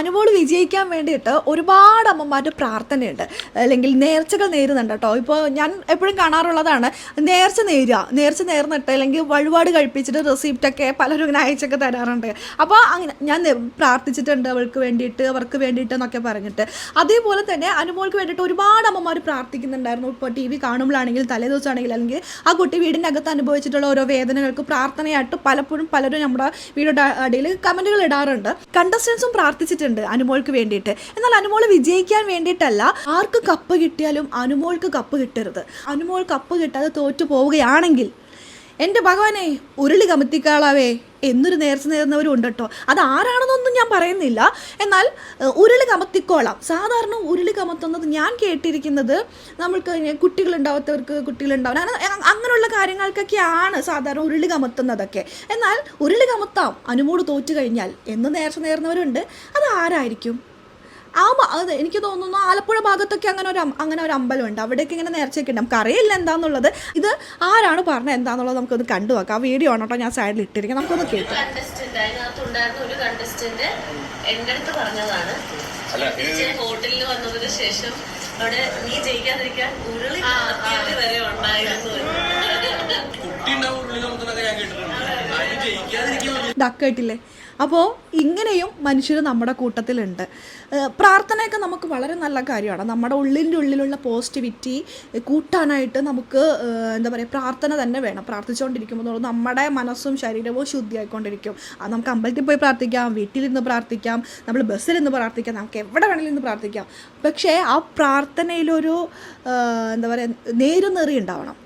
അനുമോൾ വിജയിക്കാൻ വേണ്ടിയിട്ട് ഒരുപാട് അമ്മമാരുടെ പ്രാർത്ഥനയുണ്ട്. അല്ലെങ്കിൽ നേർച്ചകൾ നേരുന്നുണ്ട് കേട്ടോ. ഇപ്പോൾ ഞാൻ എപ്പോഴും കാണാറുള്ളതാണ് നേർച്ച നേരുക. നേർച്ച നേർന്നിട്ട് അല്ലെങ്കിൽ വഴിപാട് കഴിപ്പിച്ചിട്ട് റെസിപ്റ്റൊക്കെ പലരും ഇങ്ങനെ അയച്ചൊക്കെ തരാറുണ്ട്. അപ്പോൾ അങ്ങനെ ഞാൻ പ്രാർത്ഥിച്ചിട്ടുണ്ട് അവൾക്ക് വേണ്ടിയിട്ട് അവർക്ക് വേണ്ടിയിട്ട് എന്നൊക്കെ പറഞ്ഞിട്ട്. അതേപോലെ തന്നെ അനുമോൾക്ക് വേണ്ടിയിട്ട് ഒരുപാട് അമ്മമാർ പ്രാർത്ഥിക്കുന്നുണ്ടായിരുന്നു. ഇപ്പോൾ ടി വി കാണുമ്പോഴാണെങ്കിലും തലേദിവസമാണെങ്കിലും അല്ലെങ്കിൽ ആ കുട്ടി വീടിനകത്ത് അനുഭവിച്ചിട്ടുള്ള ഓരോ വേദനകൾക്ക് പ്രാർത്ഥനയായിട്ട് പലപ്പോഴും പലരും നമ്മുടെ വീടിന്റെ അടിയിൽ കമന്റുകൾ ഇടാറുണ്ട്. കണ്ടസ്റ്റൻസും പ്രാർത്ഥിച്ചിട്ടുണ്ട്. അനുമോൾക്ക് വേണ്ടിയിട്ട്. എന്നാൽ അനുമോൾ വിജയിക്കാൻ വേണ്ടിയിട്ടല്ല ആർക്ക് കപ്പ് കിട്ടിയാലും അനുമോൾക്ക് കപ്പ് കിട്ടരുത്. അനുമോൾ കപ്പ് കിട്ടാതെ തോറ്റു പോവുകയാണെങ്കിൽ എന്റെ ഭഗവാനെ ഉരുളി കമത്തിക്കാളാവേ. എന്നൊരു നേർച്ച നേരുന്നവരും കേട്ടോ അത് ആരാണെന്നൊന്നും ഞാൻ പറയുന്നില്ല. എന്നാൽ ഉരുളി കമത്തിക്കോളാം. സാധാരണ ഉരുളി കമത്തുന്നത് ഞാൻ കേട്ടിരിക്കുന്നത് നമ്മൾക്ക് കുട്ടികളുണ്ടാവാത്തവർക്ക് കുട്ടികളുണ്ടാവും അങ്ങനെ അങ്ങനെയുള്ള കാര്യങ്ങൾക്കൊക്കെയാണ് സാധാരണ ഉരുളി കമത്തുന്നതൊക്കെ. എന്നാൽ ഉരുളി കമത്താം അനുമോട് തോറ്റു കഴിഞ്ഞാൽ എന്ന് നേർച്ച നേർന്നവരുണ്ട്. അത് ആരായിരിക്കും? ആ അത് എനിക്ക് തോന്നുന്നു ആലപ്പുഴ ഭാഗത്തൊക്കെ അങ്ങനെ ഒരു അങ്ങനെ ഒരു അമ്പലമുണ്ട് അവിടെയൊക്കെ ഇങ്ങനെ നേർച്ചയൊക്കെ ഉണ്ട്. നമുക്ക് അറിയില്ല എന്താന്നുള്ളത്. ഇത് ആരാണ് പറഞ്ഞത് എന്താന്നുള്ളത് നമുക്കൊന്ന് കണ്ടു നോക്കാം. ആ വീഡിയോ ആണ് കേട്ടോ ഞാൻ സൈഡിൽ ഇട്ടിരിക്കുന്നത്. നമുക്കൊന്ന് കേൾക്കാം. കണ്ടസ്റ്റന്റ് അതിനകത്തുണ്ടായിരുന്ന ഒരു കണ്ടസ്റ്റന്റ് എന്റെ അടുത്ത് പറഞ്ഞതാണ്. ഹോട്ടലിൽ വന്നതിന് ശേഷം അവിടെ നീ ജയിക്കാതിരിക്കാൻ ഉരുളി വരെ ഉണ്ടായിരുന്നു. എന്ന്. കുട്ടി ഉണ്ടാവും ഉരുളി നമുക്കെന്നൊക്കെ ഞാൻ കേട്ടിട്ടുണ്ട്. അതിന് ജയിക്കാതിരിക്കും ഡക്കായിട്ടില്ലേ അപ്പോൾ ഇങ്ങനെയും മനുഷ്യർ നമ്മുടെ കൂട്ടത്തിലുണ്ട്. പ്രാർത്ഥനയൊക്കെ നമുക്ക് വളരെ നല്ല കാര്യമാണ്. നമ്മുടെ ഉള്ളിന്റെ ഉള്ളിലുള്ള പോസിറ്റിവിറ്റി കൂട്ടാനായിട്ട് നമുക്ക് എന്താ പറയുക പ്രാർത്ഥന തന്നെ വേണം. പ്രാർത്ഥിച്ചുകൊണ്ടിരിക്കുമ്പോൾ നമ്മുടെ മനസ്സും ശരീരവും ശുദ്ധിയായിക്കൊണ്ടിരിക്കും. അത് നമുക്ക് അമ്പലത്തിൽ പോയി പ്രാർത്ഥിക്കാം വീട്ടിലിരുന്ന് പ്രാർത്ഥിക്കാം നമ്മൾ ബസ്സിലിരുന്ന് പ്രാർത്ഥിക്കാം നമുക്ക് എവിടെ വേണമെങ്കിലും പ്രാർത്ഥിക്കാം. പക്ഷേ ആ പ്രാർത്ഥനയിലൊരു എന്താ പറയുക നേരുനേറി ഉണ്ടാവണം.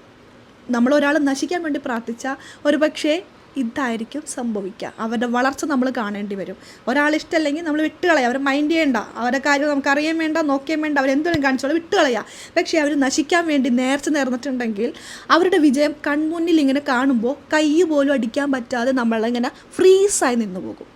നമ്മളൊരാൾ നശിക്കാൻ വേണ്ടി പ്രാർത്ഥിച്ച ഒരു പക്ഷേ ഇതായിരിക്കും സംഭവിക്കുക. അവരുടെ വളർച്ച നമ്മൾ കാണേണ്ടി വരും. ഒരാൾ ഇഷ്ടമല്ലെങ്കിൽ നമ്മൾ വിട്ടുകളയാം. അവരെ മൈൻഡ് ചെയ്യേണ്ട. അവരുടെ കാര്യം നമുക്ക് അറിയാൻ വേണ്ട നോക്കിയാൻ വേണ്ട. അവരെന്തെങ്കിലും കാണിച്ചോളൂ വിട്ടുകളയാം. പക്ഷേ അവർ നശിക്കാൻ വേണ്ടി നേർച്ച നേർന്നിട്ടുണ്ടെങ്കിൽ അവരുടെ വിജയം കൺമുന്നിൽ ഇങ്ങനെ കാണുമ്പോൾ കൈ പോലും അടിക്കാൻ പറ്റാതെ നമ്മളിങ്ങനെ ഫ്രീസായി നിന്ന് പോകും